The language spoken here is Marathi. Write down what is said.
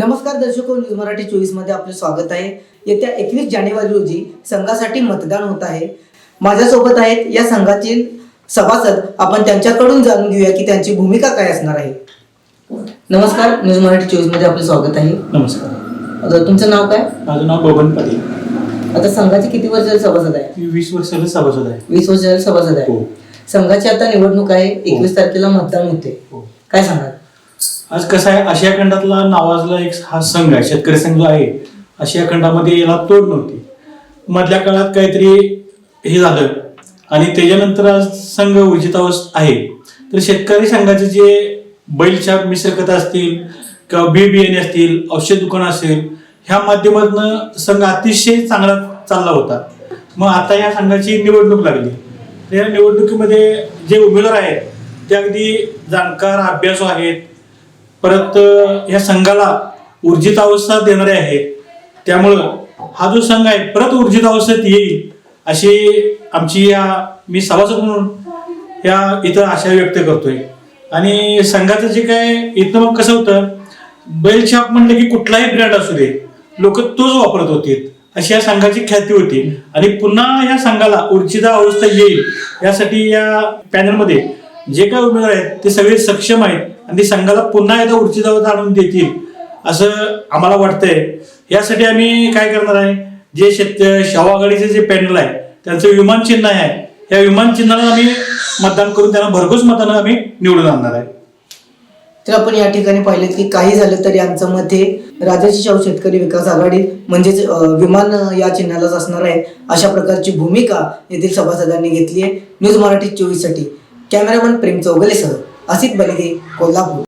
नमस्कार दर्शको न्यूज मराठी चोवीसमध्ये आपले स्वागत आहे. येत्या एकवीस जानेवारी रोजी संघासाठी मतदान होत आहे. माझ्यासोबत आहेत या संघातील सभासद आपण त्यांच्याकडून जाणून घेऊया की त्यांची भूमिका काय असणार आहे. नमस्कार न्यूज मराठी चोवीसमध्ये आपले स्वागत आहे. नमस्कार. आता तुमचं नाव काय? माझं नाव बबन पाटील. आता संघाचे किती वर्ष सभासद आहे? मी वीस वर्षाला सभासद आहे. वीस वर्ष झाले सभासद आहे. हो. संघाची आता निवडणूक आहे. एकवीस तारखेला मतदान होते. हो. काय सांगाल? आज कसं आहे आशिया खंडातला नावाजला एक हा संघ आहे शेतकरी संघ जो आहे. आशिया खंडामध्ये याला तोड नव्हती. मधल्या काळात काहीतरी हे झालं आणि त्याच्यानंतर आज संघ ऊर्जितावस्थ आहे. तर शेतकरी संघाचे जे बैलछाप मिश्रकथा असतील किंवा बी बियाणे असतील औषध दुकान असेल ह्या माध्यमातून संघ अतिशय चांगला चालला होता. मग आता या संघाची निवडणूक लागली. तर या निवडणुकीमध्ये जे उमेदवार आहेत ते अगदी जाणकार अभ्यासू आहेत. परत या संघाला ऊर्जित अवस्था देणारे आहेत त्यामुळं हा जो संघ आहे परत ऊर्जित अवस्थेत येईल अशी आमची या मी सभासद म्हणून या इथं आशा व्यक्त करतोय. आणि संघाचं जे काय इथं मग कसं होतं बैल छाप म्हणलं की कुठलाही ब्रँड असू दे लोक तोच वापरत होते. अशी या संघाची ख्याती होती. आणि पुन्हा या संघाला ऊर्जिता अवस्था येईल यासाठी या पॅनलमध्ये जे काय उमेदवार आहेत ते सगळे सक्षम आहेत. आणि ते संघाला पुन्हा एकदा उडची अवस्था आणून देतील असं आम्हाला वाटतंय. यासाठी आम्ही काय करणार आहे? जे शेत शाहू आघाडीचे जे पॅनल आहे त्यांचं विमान चिन्ह आहे. या विमान चिन्हाला आम्ही मतदान करून त्यांना भरघोस मतानं आम्ही निवडून आणणार आहे. तर आपण या ठिकाणी पाहिले की काही झालं तरी आमचं मत हे राजाची शाहू शेतकरी विकास आघाडी म्हणजेच विमान या चिन्हालाच असणार आहे अशा प्रकारची भूमिका येथील सभासदांनी घेतली आहे. न्यूज मराठी चोवीससाठी कॅमेरामन प्रेम चौगलेसह असित बलिदे कोल्हापूर.